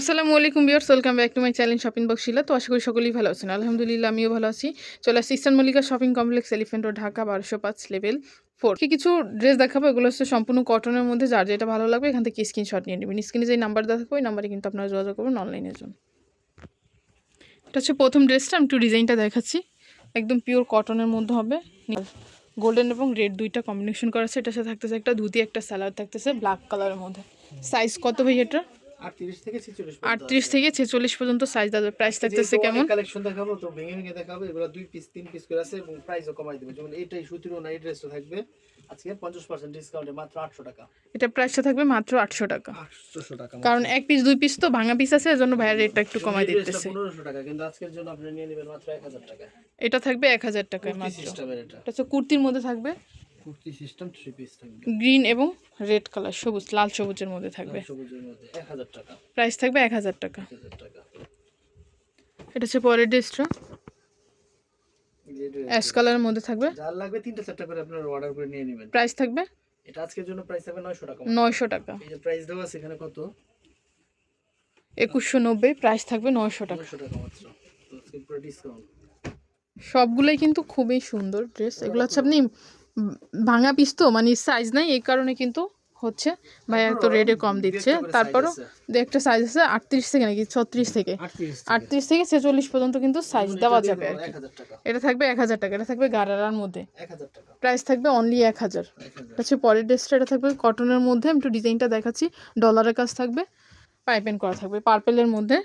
আসসালামু আলাইকুম viewers welcome back to my channel shopping box Shila. তো আশা করি সকলেই ভালো আছেন। আলহামদুলিল্লাহ, আমিও ভালো আছি। চলে আসছি eastern Mallika shopping complex elephant road, Dhaka বারোশো পাঁচ লেভেল ফোর কি কিছু ড্রেস দেখাবো, এগুলো হচ্ছে সম্পূর্ণ কটনের মধ্যে। যার যেটা ভালো লাগবে, এখান থেকে স্ক্রিনশট নিয়ে নেবেন। স্ক্রিনে যে নাম্বার থাকবে ওই নাম্বারে কিন্তু আপনারা যোগাযোগ করবেন অনলাইনের জন্য। এটা হচ্ছে প্রথম ড্রেসটা আমি একটু ডিজাইনটা দেখাচ্ছি। একদম পিওর কটনের মধ্যে হবে। গোল্ডেন এবং রেড দুইটা কম্বিনেশন করা আছে। এটার সাথে থাকতেছে একটা ধুতি, একটা স্যালাড থাকতেছে ব্ল্যাক কালারের মধ্যে। সাইজ কত ভাই এটা আটত্রিশ থেকে ছেচল্লিশ পর্যন্ত সাইজ প্রাইস থাকতেছে কেমন? কালেকশন দেখাবো তো ভেঙে ভেঙে দেখাবো এগুলো দুই পিস তিন পিস করে আছে এবং প্রাইসও কমাই দেবো। যেমন এইটাই সুতিরও না এই ড্রেসও থাকবে আজকে পঞ্চাশ পার্সেন্ট ডিসকাউন্টে মাত্র আটশো টাকা। এটা প্রাইসটা থাকবে মাত্র আটশো টাকা। আটশোশো টাকা কারণ এক পিস দুই পিস তো ভাঙা পিস আছে এজন্য ভাইয়ের রেটটা একটু কমাই দিতেছে। পনেরোশো টাকা কিন্তু আজকের জন্য আপনি নিয়ে নেবেন মাত্র এক হাজার টাকা। এটা থাকবে এক হাজার টাকায় মাত্র। এটা হচ্ছে কুর্তির মধ্যে থাকবে। কুর্তি সিস্টেম থ্রি পিস থাকবে। গ্রিন এবং রেড কালার সবুজ লাল সবুজের মধ্যে থাকবে। সবুজের মধ্যে টাকা। প্রাইস থাকবে এক হাজার টাকা। এটা হচ্ছে পরের ড্রেসটা অ্যাশ কালারের মধ্যে থাকবে। যার লাগবে তিনটা চারটা করে আপনার অর্ডার করে নিয়ে নেবেন। প্রাইস থাকবে? এটা আজকের জন্য প্রাইস থাকবে নয়শো টাকা নয়শো টাকা। এই যে প্রাইস দেওয়া আছে এখানে কত? একুশশো নব্বই প্রাইস থাকবে নয়শো টাকা। নয়শো টাকা মাত্র। তো আজকে পুরো ডিসকাউন্ট সবগুলোই কিন্তু খুবই সুন্দর ড্রেস এগুলো হচ্ছে আপনি ভাঙা পিস তো মানে সাইজ নাই এই কারণে কিন্তু হচ্ছে। ভাই এত রেটে কম দিচ্ছে। তারপরও একটা সাইজ আছে আটত্রিশ থেকে নাকি ছত্রিশ থেকে। আটত্রিশ থেকে। ছেচল্লিশ পর্যন্ত কিন্তু সাইজ দেওয়া যাবে আর কি। এটা থাকবে এক হাজার টাকা এটা থাকবে গারারার মধ্যে। প্রাইস থাকবে অনলি এক হাজার। হচ্ছে পরের ড্রেসটা এটা থাকবে কটনের মধ্যে। আমি একটু ডিজাইনটা দেখাচ্ছি। ডলারের কাজ থাকবে পাইপেন করা থাকবে পার্পেলের মধ্যে।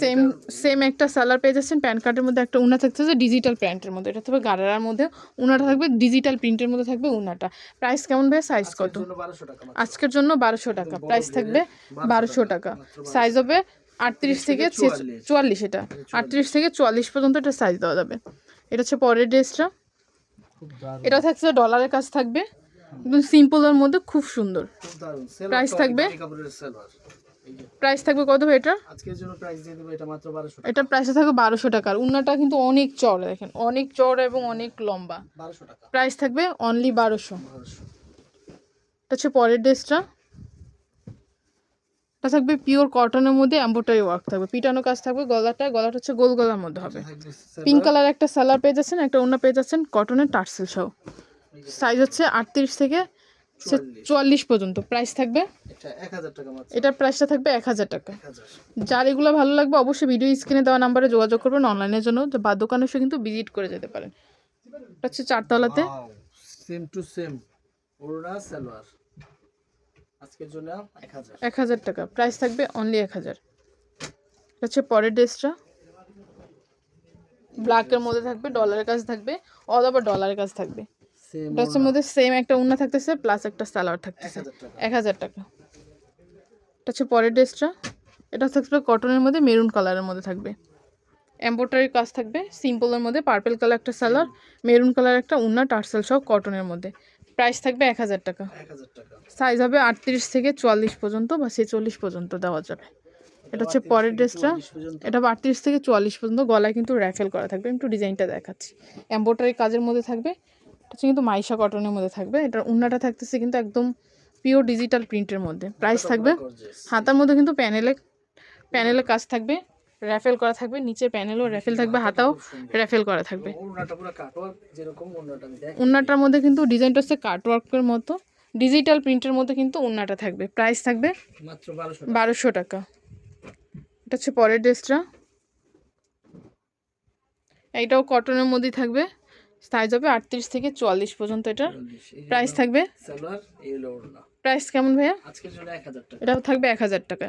সেম সেম একটা সালার পেয়ে যাচ্ছেন প্যান কার্ডের মধ্যে একটা উনা থাকতেছে ডিজিটাল প্যান্টের মধ্যে। এটা থাকবে গারারার মধ্যে উনাটা থাকবে ডিজিটাল প্রিন্টের মধ্যে থাকবে উনাটা প্রাইস কেমন ভাই সাইজ কত? আজকের জন্য বারোশো টাকা। প্রাইস থাকবে বারোশো টাকা সাইজ হবে আটত্রিশ থেকে চুয়াল্লিশ। এটা। আটত্রিশ থেকে চুয়াল্লিশ পর্যন্ত এটা সাইজ দেওয়া যাবে। এটা হচ্ছে পরের ড্রেসটা। এটা থাকছে ডলারের কাজ থাকবে। একদম সিম্পলের মধ্যে খুব সুন্দর। সেলর থাকবে? প্রাইস থাকবে কত ভাই এটা? আজকের জন্য প্রাইস দিয়ে দেবো এটা মাত্র বারোশো টাকা। এটা প্রাইসে থাকবে বারোশো টাকার। উন্নাটা কিন্তু অনেক চড়া দেখেন। অনেক চড়া এবং অনেক লম্বা। বারোশো টাকা। প্রাইস থাকবে অনলি বারোশো। বারোশো। এটা হচ্ছে পরের ড্রেসটা। এটা থাকবে পিওর কটনের মধ্যে এম্বোটারি ওয়ার্ক থাকবে। পিটানো কাজ থাকবে গলাটা। গলাটা হচ্ছে গোল গলার মধ্যে হবে। পিঙ্ক কালার একটা সালার পেয়ে যাচ্ছেন একটা অন্য পেয়ে যাচ্ছেন কটনের টার্সেল সহ। সাইজ হচ্ছে আটত্রিশ থেকে চুয়াল্লিশ। পর্যন্ত। প্রাইস থাকবে? এটার প্রাইসটা থাকবে এক হাজার টাকা। যার এগুলো ভালো লাগবে অবশ্যই ভিডিও স্ক্রিনে দেওয়া নাম্বারে যোগাযোগ করবেন অনলাইনের জন্য বা দোকানে এসে কিন্তু ভিজিট করে যেতে পারেন। এটা হচ্ছে চারতলাতে। সেম টু সেম ওড়না সালোয়ার। আজকের জন্য এক হাজার। টাকা। প্রাইস থাকবে অনলি এক হাজার। এটা হচ্ছে পরের ড্রেসটা। ব্ল্যাকের মধ্যে থাকবে ডলারের কাজ থাকবে ওভার ডলারের কাজ থাকবে। সেম ড্রেসের মধ্যে সেম একটা উন্না থাকতেছে প্লাস একটা সালোয়ার থাকতেছে। এক হাজার টাকা। এটা হচ্ছে পরের ড্রেসটা। এটা থাকবে কটনের মধ্যে মেরুন কালারের মধ্যে থাকবে। এম্ব্রয়ডারি কাজ থাকবে সিম্পলের মধ্যে পার্পল কালার একটা সালোয়ার মেরুন কালার একটা উন্না টার্সেল সহ কটনের মধ্যে। প্রাইস থাকবে এক হাজার টাকা। সাইজ হবে আটত্রিশ থেকে চুয়াল্লিশ পর্যন্ত বা ছেচল্লিশ পর্যন্ত দেওয়া যাবে। এটা হচ্ছে পরের ড্রেসটা। এটা আটত্রিশ থেকে চুয়াল্লিশ পর্যন্ত গলায় কিন্তু র্যাফেল করা থাকবে। একটু ডিজাইনটা দেখাচ্ছি। এম্ব্রয়ডারি কাজের মধ্যে থাকবে হচ্ছে কিন্তু মাইশা কটনের মধ্যে থাকবে। এটার উন্নাটা থাকতেছে কিন্তু একদম পিওর ডিজিটাল প্রিন্টের মধ্যে। প্রাইস থাকবে হাতার মধ্যে কিন্তু প্যানেলে প্যানেলে কাজ থাকবে র্যাফেল করা থাকবে নিচে প্যানেলও র্যাফেল থাকবে হাতাও র্যাফেল করা থাকবে। উন্নাটার মধ্যে কিন্তু ডিজাইনটা হচ্ছে কাটওয়ার্কের মতো। ডিজিটাল প্রিন্টের মধ্যে কিন্তু উন্নাটা থাকবে। প্রাইস থাকবে বারোশো বারোশো টাকা। এটা হচ্ছে পরের ড্রেসটা এইটাও কটনের মধ্যেই থাকবে। সাইজ হবে আটত্রিশ থেকে চুয়াল্লিশ পর্যন্ত এটা। প্রাইস থাকবে? প্রাইস কেমন ভাইয়া? এটাও থাকবে এক হাজার টাকা।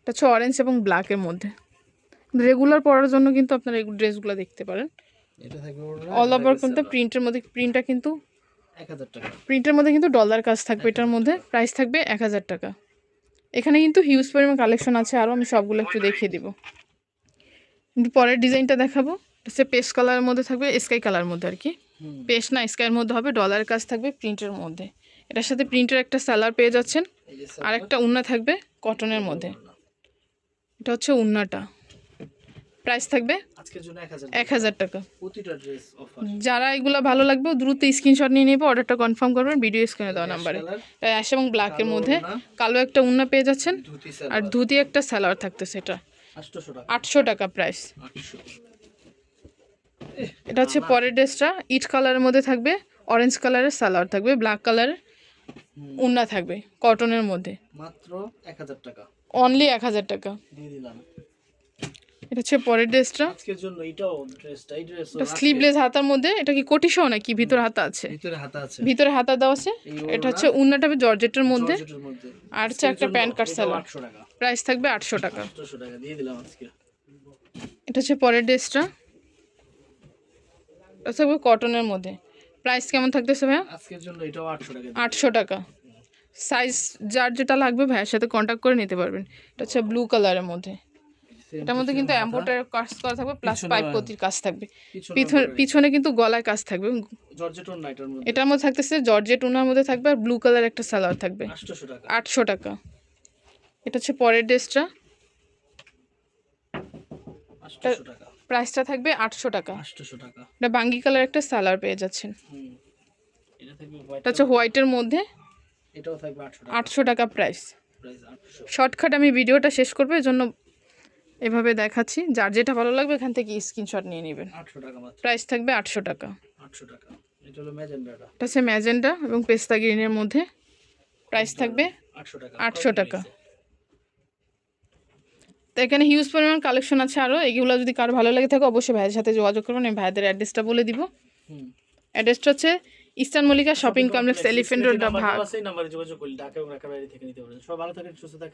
এটা হচ্ছে অরেঞ্জ এবং ব্ল্যাকের মধ্যে। রেগুলার পরার জন্য কিন্তু আপনারা এই ড্রেসগুলো দেখতে পারেন। অল ওভার কিন্তু প্রিন্টের মধ্যে প্রিন্টটা কিন্তু প্রিন্টের মধ্যে কিন্তু ডলার কাজ থাকবে এটার মধ্যে। প্রাইস থাকবে এক হাজার টাকা। এখানে কিন্তু হিউজ পরিমাণ কালেকশন আছে। আরও আমি সবগুলো একটু দেখিয়ে দিব। কিন্তু পরের ডিজাইনটা দেখাবো। হচ্ছে পেস্ট কালারের মধ্যে থাকবে স্কাই কালার মধ্যে আর কি। পেস্ট না স্কাইয়ের মধ্যে হবে ডলার কাজ থাকবে প্রিন্টের মধ্যে। এটার সাথে প্রিন্টের একটা সালার পেয়ে যাচ্ছেন। আর একটা উন্না থাকবে কটনের মধ্যে। এটা হচ্ছে উন্নাটা। প্রাইস থাকবে এক হাজার টাকা। যারা এগুলো ভালো লাগবে দ্রুত স্ক্রিনশট নিয়ে নেবে অর্ডারটা কনফার্ম করবেন ভিডিও স্ক্রিনে দেওয়া নাম্বারে অ্যাশ এবং ব্ল্যাকের মধ্যে। কালো একটা উন্না পেয়ে যাচ্ছেন। আর ধুতি একটা স্যালার থাকতেছে এটা। আটশোশো টাকা। আটশো টাকা প্রাইস এটা হচ্ছে পরের ড্রেসটা। ইট কালারের মধ্যে থাকবে অরেঞ্জ কালারের সালোয়ার থাকবে ব্ল্যাক কালারের উন্না থাকবে কটনের মধ্যে। মাত্র এক হাজার টাকা। অনলি এক হাজার টাকা। দিয়ে দিলাম। এটা হচ্ছে পরের ড্রেসটা। আজকের জন্য এটাও ড্রেসটা এই ড্রেস এটা স্লিভলেস হাতার মধ্যে এটা কি কোটি সহ নাকি ভিতর হাতা আছে? ভিতরে হাতা আছে। ভিতরে হাতা দেওয়া আছে। এটা হচ্ছে উন্নাটা হবে জর্জেটের মধ্যে। আর হচ্ছে একটা প্যান্ট কাট সালোয়ার। আটশো টাকা। প্রাইস থাকবে আটশো টাকা। আটশোশো টাকা দিয়ে দিলাম আজকে। এটা হচ্ছে পরের ড্রেসটা। থাকবে কটনের মধ্যে। প্রাইস কেমন থাকতেছে ভাইয়া? আজকের জন্য এটাও আটশো টাকা আটশো টাকা। সাইজ যার যেটা লাগবে ভাইয়ের সাথে কন্ট্যাক্ট করে নিতে পারবেন। এটা হচ্ছে ব্লু কালারের মধ্যে। এটার মধ্যে কিন্তু এম্বোটার কাজ করা থাকবে প্লাস পাইপ পতির কাজ থাকবে। পিছনে কিন্তু গলায় কাজ থাকবে। এটার মধ্যে। এটার মধ্যে থাকতেছে জর্জেট উনার মধ্যে থাকবে আর ব্লু কালার একটা সালোয়ার থাকবে। আটশো টাকা। এটা হচ্ছে পরের ড্রেসটা টাকা। প্রাইসটা থাকবে আটশো টাকা। আটশোশো টাকা। এটা বাঙ্গি কালার একটা সালোয়ার পেয়ে যাচ্ছেন। এটা হচ্ছে হোয়াইটের মধ্যে। এটাও থাকবে আটশো টাকা। প্রাইস শর্টকাট আমি ভিডিওটা শেষ করব এই জন্য এভাবে দেখাচ্ছি। যার যেটা ভালো লাগবে এখান থেকে স্ক্রিনশট নিয়ে নেবেন। আটশো টাকা প্রাইস থাকবে আটশো টাকা। আটশো টাকা। এটা হলো ম্যাজেন্ডাটা। এটা হচ্ছে ম্যাজেন্টা এবং পেস্তা গ্রিনের মধ্যে। প্রাইস থাকবে আটশো টাকা। 800 টাকা। তো এখানে হিউজ পরিমাণ কালেকশন আছে আরও এগুলো যদি কার ভালো লাগে থাকে অবশ্যই ভাইয়ের সাথে যোগাযোগ করবেন। আমি ভাইদের অ্যাড্রেসটা বলে দিব। অ্যাড্রেসটা হচ্ছে eastern Mallika shopping complex elephant road number ভাগ দেওয়া আছে, এই নাম্বারে যোগাযোগ করলে ঢাকা এবং ঢাকার বাইরে থেকে নিতে পারেন সব ভালো থাকেন সুস্থ থাকেন।